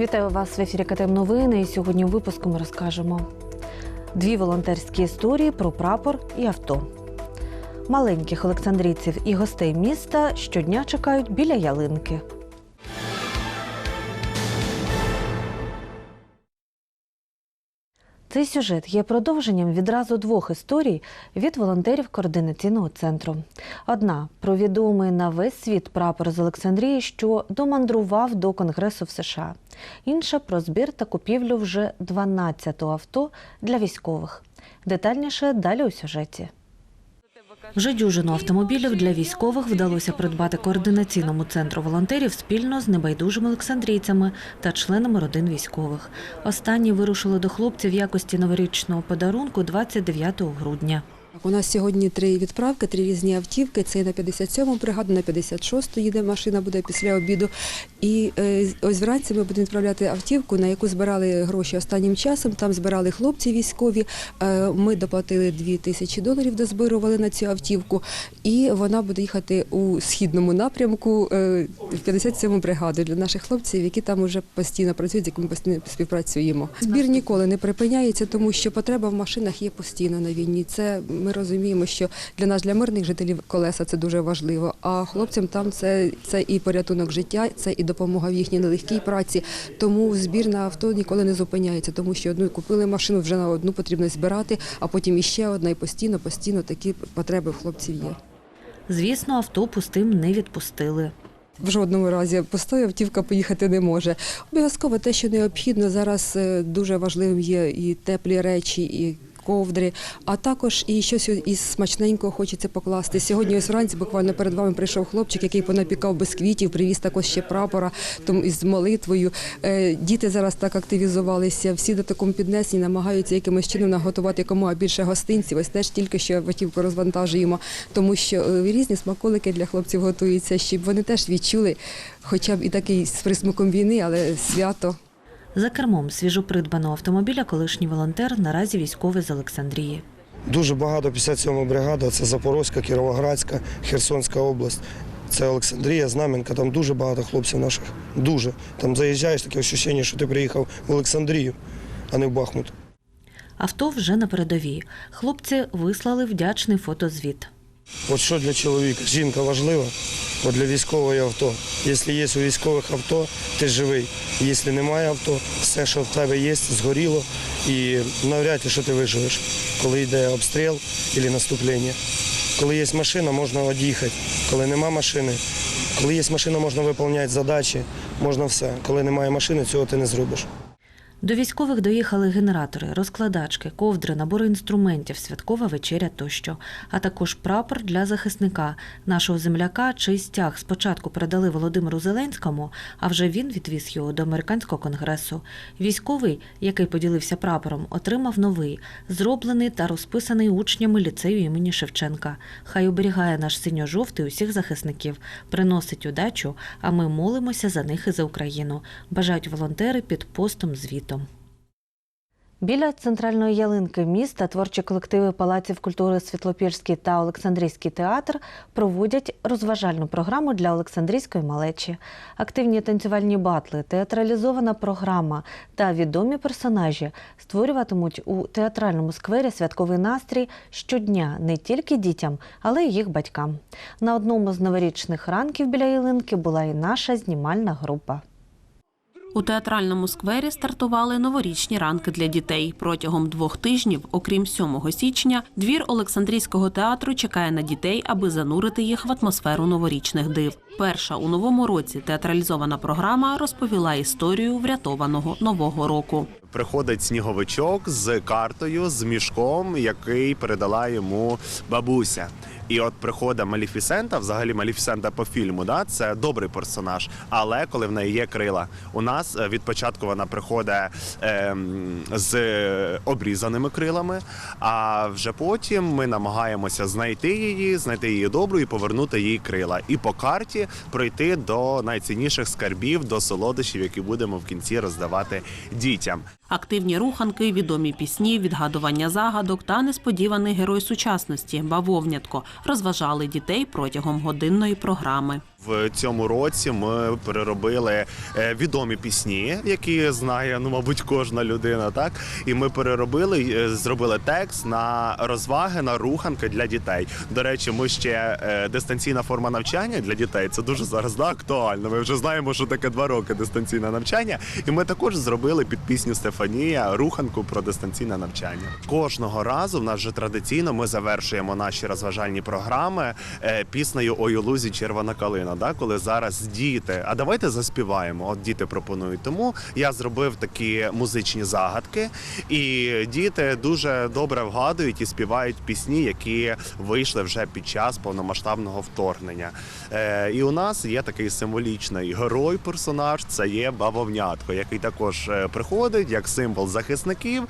Вітаю вас в ефірі КТМ Новини. І сьогодні у випуску ми розкажемо дві волонтерські історії про прапор і авто. Маленьких олександрійців і гостей міста щодня чекають біля ялинки. Цей сюжет є продовженням відразу двох історій від волонтерів координаційного центру. Одна про відомий на весь світ прапор з Олександрії, що домандрував до Конгресу в США. Інша про збір та купівлю вже 12-го авто для військових. Детальніше далі у сюжеті. Вже дюжину автомобілів для військових вдалося придбати координаційному центру волонтерів спільно з небайдужими олександрійцями та членами родин військових. Останні вирушили до хлопців в якості новорічного подарунку 29 грудня. У нас сьогодні три відправки, три різні автівки. Це на 57-му бригаду, на 56-ту їде машина, буде після обіду. І е, ось вранці ми будемо відправляти автівку, на яку збирали гроші останнім часом. Там збирали хлопці військові. Е, Ми доплатили 2 тисячі доларів, дозбирували на цю автівку. І вона буде їхати у східному напрямку е, в 57-му бригаду для наших хлопців, які там вже постійно працюють, з якими ми постійно співпрацюємо. Збір ніколи не припиняється, тому що потреба в машинах є постійно на війні. Це ми розуміємо, що для нас, для мирних жителів, колеса це дуже важливо. А хлопцям там це, це і порятунок життя, це і допомога в їхній нелегкій праці. Тому збір на авто ніколи не зупиняється, тому що одну купили машину, вже на одну потрібно збирати, а потім іще одна, і постійно, постійно такі потреби в хлопців є. Звісно, авто пустим не відпустили. В жодному разі пустою автівка поїхати не може. Обов'язково те, що необхідно зараз е, дуже важливим є і теплі речі, і ковдри, а також і щось із смачненького хочеться покласти. Сьогодні ось вранці буквально перед вами прийшов хлопчик, який понапікав бісквітів, привіз також ще прапора тому із молитвою. Е, Діти зараз так активізувалися, всі до такому піднесені, намагаються якимось чином наготувати якомога більше гостинців. Ось теж тільки що автівку розвантажуємо, тому що е, різні смаколики для хлопців готуються, щоб вони теж відчули, хоча б і такий з присмаком війни, але свято. За кермом свіжопридбаного автомобіля колишній волонтер наразі військовий з Олександрії. Дуже багато 57 бригада, це Запорозька, Кіровоградська, Херсонська область. Це Олександрія, Знам'янка, там дуже багато хлопців наших. Дуже. Там заїжджаєш, таке відчуття, що ти приїхав в Олександрію, а не в Бахмут. Авто вже на передовій. Хлопці вислали вдячний фотозвіт. От що для чоловіка? Жінка важлива, от для військового є авто. Якщо є у військових авто, ти живий. Якщо немає авто, все, що в тебе є, згоріло. І навряд чи що ти виживеш, коли йде обстріл або наступлення. Коли є машина, можна від'їхати. Коли нема машини, коли є машина, можна виконувати задачі, можна все. Коли немає машини, цього ти не зробиш. До військових доїхали генератори, розкладачки, ковдри, набори інструментів, святкова вечеря тощо, а також прапор для захисника, нашого земляка, чий стяг спочатку передали Володимиру Зеленському, а вже він відвіз його до американського конгресу. Військовий, який поділився прапором, отримав новий, зроблений та розписаний учнями ліцею імені Шевченка. Хай оберігає наш синьо-жовтий усіх захисників, приносить удачу, а ми молимося за них і за Україну. Бажають волонтери під постом звітом. Біля центральної ялинки міста творчі колективи палаців культури Світлопільський та Олександрійський театр проводять розважальну програму для Олександрійської малечі. Активні танцювальні батли, театралізована програма та відомі персонажі створюватимуть у театральному сквері святковий настрій щодня не тільки дітям, але й їх батькам. На одному з новорічних ранків біля ялинки була і наша знімальна група. У театральному сквері стартували новорічні ранки для дітей. Протягом двох тижнів, окрім 7 січня, двір Олександрійського театру чекає на дітей, аби занурити їх в атмосферу новорічних див. Перша у новому році театралізована програма розповіла історію врятованого нового року. Приходить сніговичок з картою, з мішком, який передала йому бабуся. І от приходить Маліфісента, взагалі Маліфісента по фільму, да, це добрий персонаж. Але коли в неї є крила, у нас е, від початку вона приходить ем, з обрізаними крилами. А вже потім ми намагаємося знайти її, знайти її добру і повернути їй крила. І по карті пройти до найцінніших скарбів, до солодощів, які будемо в кінці роздавати дітям. Активні руханки, відомі пісні, відгадування загадок та несподіваний герой сучасності бавовнятко розважали дітей протягом годинної програми. В цьому році ми переробили е, відомі пісні, які знає, ну мабуть, кожна людина. Так і ми переробили, е, зробили текст на розваги, на руханки для дітей. До речі, ми ще е, дистанційна форма навчання для дітей. Це дуже зараз да, актуально. Ми вже знаємо, що таке два роки дистанційне навчання. І ми також зробили під пісню Стефанія руханку про дистанційне навчання. Кожного разу в нас вже традиційно ми завершуємо наші розважальні програми піснею «Ой лузі червона калина. Да, коли зараз діти, а давайте заспіваємо. От діти пропонують. Тому я зробив такі музичні загадки, і діти дуже добре вгадують і співають пісні, які вийшли вже під час повномасштабного вторгнення. Е, і у нас є такий символічний герой, персонаж. Це є бавовнятко, який також е, приходить як символ захисників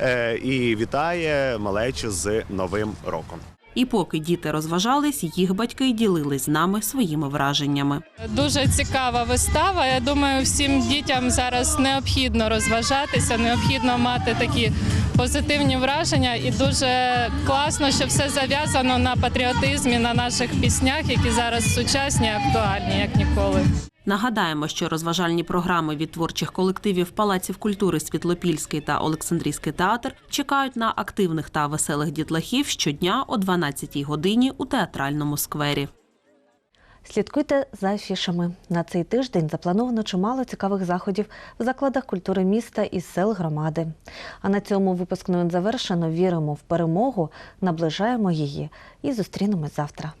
е, і вітає малечу з новим роком. І поки діти розважались, їх батьки ділились з нами своїми враженнями. Дуже цікава вистава. Я думаю, всім дітям зараз необхідно розважатися, необхідно мати такі позитивні враження, і дуже класно, що все зав'язано на патріотизмі, на наших піснях, які зараз сучасні, актуальні, як ніколи. Нагадаємо, що розважальні програми від творчих колективів Палаців культури Світлопільський та Олександрійський театр чекають на активних та веселих дітлахів щодня о 12-й годині у театральному сквері. Слідкуйте за афішами. На цей тиждень заплановано чимало цікавих заходів в закладах культури міста і сел громади. А на цьому випуск новин завершено. Віримо в перемогу, наближаємо її і зустрінемось завтра.